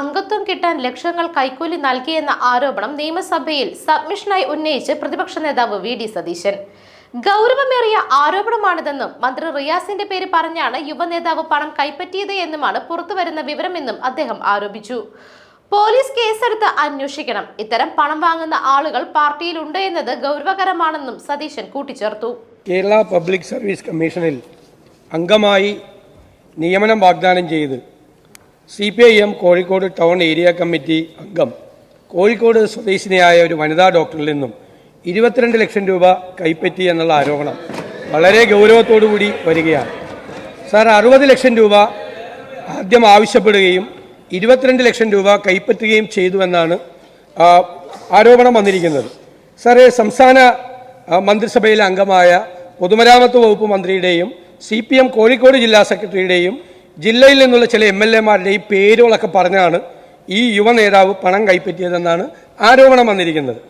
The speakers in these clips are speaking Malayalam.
അംഗത്വം കിട്ടാൻ ലക്ഷങ്ങൾ കൈക്കൂലി നൽകിയെന്ന ആരോപണം നിയമസഭയിൽ സബ്മിഷനായി ഉന്നയിച്ച് പ്രതിപക്ഷ നേതാവ് വി ഡി സതീശൻ. ഗൗരവമേറിയ ആരോപണമാണിതെന്നും മന്ത്രി റിയാസിന്റെ പേര് പറഞ്ഞാണ് യുവനേതാവ് പണം കൈപ്പറ്റിയത് എന്നുമാണ് പുറത്തുവരുന്ന വിവരമെന്നും അദ്ദേഹം ആരോപിച്ചു. പോലീസ് കേസെടുത്ത് അന്വേഷിക്കണം. ഇത്തരം പണം വാങ്ങുന്ന ആളുകൾ പാർട്ടിയിലുണ്ട് എന്നത് ഗൗരവകരമാണെന്നും സതീശൻ കൂട്ടിച്ചേർത്തു. കേരള പബ്ലിക് സർവീസ് കമ്മീഷനിൽ അംഗമായി നിയമനം വാഗ്ദാനം ചെയ്ത് C P I M Kozhikode town area committee അംഗം. കോഴിക്കോട് സ്വദേശിനിയായ ഒരു വനിതാ ഡോക്ടറിൽ നിന്നും ഇരുപത്തിരണ്ട് ലക്ഷം രൂപ കൈപ്പറ്റി എന്നുള്ള ആരോപണം വളരെ ഗൗരവത്തോടുകൂടി വരികയാണ്. സാർ അറുപത് ലക്ഷം രൂപ ആദ്യം ആവശ്യപ്പെടുകയും ഇരുപത്തിരണ്ട് ലക്ഷം രൂപ കൈപ്പറ്റുകയും ചെയ്തുവെന്നാണ് ആരോപണം വന്നിരിക്കുന്നത്. സാറേ സംസ്ഥാന മന്ത്രിസഭയിലെ അംഗമായ പൊതുമരാമത്ത് വകുപ്പ് മന്ത്രിയുടെയും സി പി എം കോഴിക്കോട് ജില്ലാ സെക്രട്ടറിയുടെയും ജില്ലയിൽ നിന്നുള്ള ചില എം എൽ എമാരുടെ ഈ പേരുകളൊക്കെ പറഞ്ഞാണ് ഈ യുവ നേതാവ് പണം കൈപ്പറ്റിയതെന്നാണ് ആരോപണം വന്നിരിക്കുന്നത്.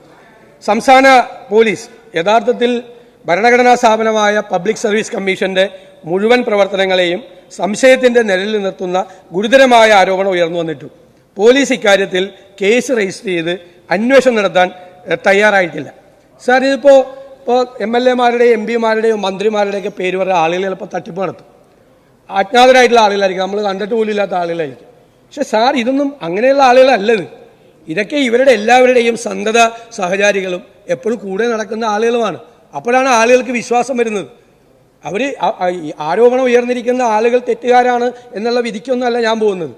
സംസ്ഥാന പോലീസ് യഥാർത്ഥത്തിൽ ഭരണഘടനാ സ്ഥാപനമായ പബ്ലിക് സർവീസ് കമ്മീഷന്റെ മുഴുവൻ പ്രവർത്തനങ്ങളെയും സംശയത്തിന്റെ നിലയിൽ നിർത്തുന്ന ഗുരുതരമായ ആരോപണം ഉയർന്നു വന്നിട്ടു. പോലീസ് ഇക്കാര്യത്തിൽ കേസ് രജിസ്റ്റർ ചെയ്ത് അന്വേഷണം നടത്താൻ തയ്യാറായിട്ടില്ല. സാർ ഇതിപ്പോൾ ഇപ്പോൾ എം എൽ എമാരുടെയും എം പിമാരുടെയും മന്ത്രിമാരുടെയൊക്കെ പേര് പറഞ്ഞ ആളുകൾ ചിലപ്പോൾ തട്ടിപ്പ് നടത്തും. അജ്ഞാതരായിട്ടുള്ള ആളുകളായിരിക്കും. നമ്മൾ കണ്ടിട്ട് പോലും ഇല്ലാത്ത ആളുകളായിരിക്കും. പക്ഷെ സാർ ഇതൊന്നും അങ്ങനെയുള്ള ആളുകളല്ലത്. ഇതൊക്കെ ഇവരുടെ എല്ലാവരുടെയും സന്തത സഹചാരികളും എപ്പോഴും കൂടെ നടക്കുന്ന ആളുകളുമാണ്. അപ്പോഴാണ് ആളുകൾക്ക് വിശ്വാസം വരുന്നത്. അവർ ആരോപണം ഉയർന്നിരിക്കുന്ന ആളുകൾ തെറ്റുകാരാണ് എന്നുള്ള വിധിക്കൊന്നുമല്ല ഞാൻ പോകുന്നത്.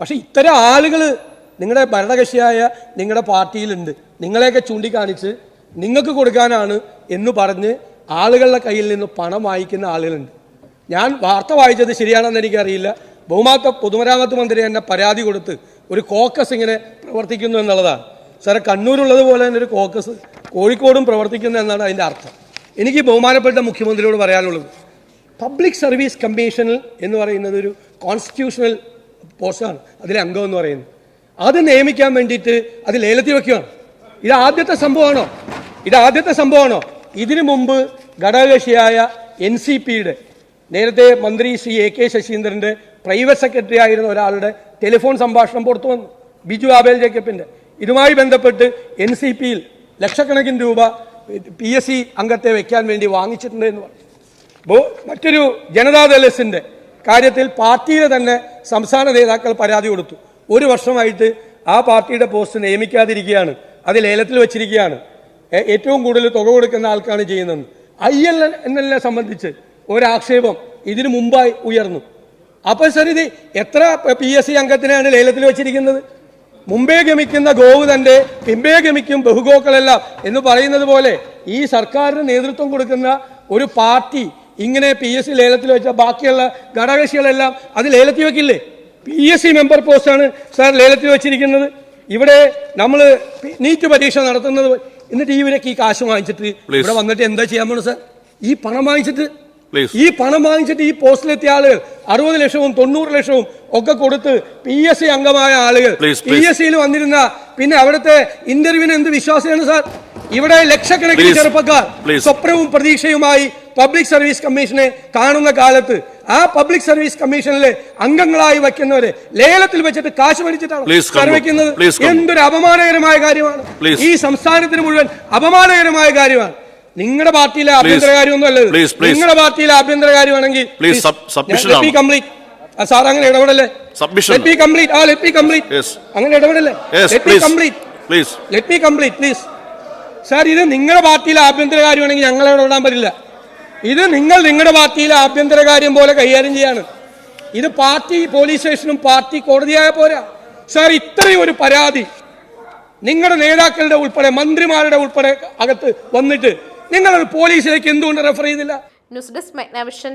പക്ഷെ ഇത്തരം ആളുകൾ നിങ്ങളുടെ ഭരണകക്ഷിയായ നിങ്ങളുടെ പാർട്ടിയിലുണ്ട്. നിങ്ങളെയൊക്കെ ചൂണ്ടിക്കാണിച്ച് നിങ്ങൾക്ക് കൊടുക്കാനാണ് എന്ന് പറഞ്ഞ് ആളുകളുടെ കയ്യിൽ നിന്ന് പണം വാങ്ങിക്കുന്ന ആളുകളുണ്ട്. ഞാൻ വാർത്ത വായിച്ചത് ശരിയാണെന്ന് എനിക്കറിയില്ല. ബഹുമാത്ത പൊതുമരാമത്ത് മന്ത്രി തന്നെ പരാതി കൊടുത്ത് ഒരു കോക്കസ് ഇങ്ങനെ പ്രവർത്തിക്കുന്നു എന്നുള്ളതാണ്. സാറെ കണ്ണൂരുള്ളത് പോലെ തന്നെ ഒരു കോക്കസ് കോഴിക്കോടും പ്രവർത്തിക്കുന്നു എന്നാണ് അതിന്റെ അർത്ഥം. എനിക്ക് ബഹുമാനപ്പെട്ട മുഖ്യമന്ത്രിയോട് പറയാനുള്ളത്. പബ്ലിക് സർവീസ് കമ്മീഷനിൽ എന്ന് പറയുന്നത് ഒരു കോൺസ്റ്റിറ്റ്യൂഷണൽ പോസ്റ്റാണ് അതിലെ അംഗം എന്ന് പറയുന്നത്. അത് നിയമിക്കാൻ വേണ്ടിയിട്ട് അത് ലേലത്തിൽ വെക്കുകയാണ് ഇത് ആദ്യത്തെ സംഭവമാണോ? ഇത് ആദ്യത്തെ സംഭവമാണോ? ഇതിനു മുമ്പ് ഘടകകക്ഷിയായ എൻ സി പിയുടെ നേരത്തെ മന്ത്രി ശ്രീ എ കെ ശശീന്ദ്രന്റെ പ്രൈവറ്റ് സെക്രട്ടറി ആയിരുന്ന ഒരാളുടെ ടെലിഫോൺ സംഭാഷണം പുറത്തു വന്നു. ബിജു ആബേൽ ജേക്കബിന്റെ. ഇതുമായി ബന്ധപ്പെട്ട് എൻ സി പിയിൽ ലക്ഷക്കണക്കിന് രൂപ പി എസ് സി അംഗത്തെ വെക്കാൻ വേണ്ടി വാങ്ങിച്ചിട്ടുണ്ട് എന്ന് പറഞ്ഞു. അപ്പോൾ മറ്റൊരു ജനതാദൾ എസിന്റെ കാര്യത്തിൽ പാർട്ടിയിലെ തന്നെ സംസ്ഥാന നേതാക്കൾ പരാതി കൊടുത്തു. ഒരു വർഷമായിട്ട് ആ പാർട്ടിയുടെ പോസ്റ്റ് നിയമിക്കാതിരിക്കുകയാണ്. അത് ലേലത്തിൽ വെച്ചിരിക്കുകയാണ്. ഏറ്റവും കൂടുതൽ തുക കൊടുക്കുന്ന ആൾക്കാണ് ചെയ്യുന്നത്. ഐ എൽ എൻ എല്ലിനെ സംബന്ധിച്ച് ഒരാക്ഷേപം ഇതിനു മുമ്പായി ഉയർന്നു. അപ്പൊ സർ ഇത് എത്ര പി എസ് സി അംഗത്തിനാണ് ലേലത്തിൽ വെച്ചിരിക്കുന്നത്? മുമ്പേ ഗമിക്കുന്ന ഗോവ് തന്റെ പിമ്പേ ഗമിക്കും ബഹുഗോക്കളെല്ലാം എന്ന് പറയുന്നത് പോലെ ഈ സർക്കാരിന് നേതൃത്വം കൊടുക്കുന്ന ഒരു പാർട്ടി ഇങ്ങനെ പി എസ് സി ലേലത്തിൽ വെച്ച ബാക്കിയുള്ള ഘടകകക്ഷികളെല്ലാം അത് ലേലത്തിൽ വെക്കില്ലേ? പി എസ് സി മെമ്പർ പോസ്റ്റാണ് സാർ ലേലത്തിൽ വെച്ചിരിക്കുന്നത്. ഇവിടെ നമ്മൾ നീറ്റ് പരീക്ഷ നടത്തുന്നത് എന്നിട്ട് ഇവരൊക്കെ ഈ കാശ് വാങ്ങിച്ചിട്ട് ഇവിടെ വന്നിട്ട് എന്താ ചെയ്യാൻ പോണു സാർ? ഈ പണം വാങ്ങിച്ചിട്ട്. ഈ പണം വാങ്ങിച്ചിട്ട് ഈ പോസ്റ്റിലെത്തിയ ആളുകൾ അറുപത് ലക്ഷവും തൊണ്ണൂറ് ലക്ഷവും ഒക്കെ കൊടുത്ത് പി എസ് സി അംഗമായ ആളുകൾ. പി എസ് സിയിൽ വന്നിരുന്ന പിന്നെ അവിടുത്തെ ഇന്റർവ്യൂവിന് എന്ത് വിശ്വാസമാണ് സാർ? ഇവിടെ ലക്ഷക്കണക്കിന് ചെറുപ്പക്കാർ സ്വപ്നവും പ്രതീക്ഷയുമായി പബ്ലിക് സർവീസ് കമ്മീഷനെ കാണുന്ന കാലത്ത് ആ പബ്ലിക് സർവീസ് കമ്മീഷനിലെ അംഗങ്ങളായി വയ്ക്കുന്നവരെ ലേലത്തിൽ വെച്ചിട്ട് കാശ് മേടിച്ചിട്ടാണ് come. എന്തൊരു അപമാനകരമായ കാര്യമാണ്. ഈ സംസ്ഥാനത്തിന് മുഴുവൻ അപമാനകരമായ കാര്യമാണ്. നിങ്ങളുടെ പാർട്ടിയിലെ ആഭ്യന്തര കാര്യമൊന്നും അല്ലത്. നിങ്ങളുടെ പാർട്ടിയിലെ ആഭ്യന്തര കാര്യമാണെങ്കിൽ Please, sub- submission ആണ്. കംപ്ലീറ്റ് സാർ അങ്ങനെ ഇടപെടല്ലേ. ലെറ്റ് കംപ്ലീറ്റ് ആ ലെറ്റ് കംപ്ലീറ്റ്. അങ്ങനെ ഇടപെടല്ലേ? Yes, let complete please let me complete please sir ഇത് നിങ്ങളുടെ പാർട്ടിയിലെ ആഭ്യന്തര കാര്യമാണെങ്കിൽ ഞങ്ങൾ ഇടപെടാൻ പറ്റില്ല. ഇത് നിങ്ങൾ നിങ്ങളുടെ പാർട്ടിയിലെ ആഭ്യന്തര കാര്യം പോലെ കൈകാര്യം ചെയ്യാണ്. ഇത് പാർട്ടി പോലീസ് സ്റ്റേഷനും പാർട്ടി കോടതിയായ പോരാ. സാർ ഇത്രയും ഒരു പരാതി നിങ്ങളുടെ നേതാക്കളുടെ ഉൾപ്പെടെ മന്ത്രിമാരുടെ ഉൾപ്പെടെ അകത്ത് വന്നിട്ട് നിങ്ങൾ പോലീസിലേക്ക് എന്തുകൊണ്ട് റെഫർ ചെയ്തില്ല? News desk മെഗ്നാവിഷൻ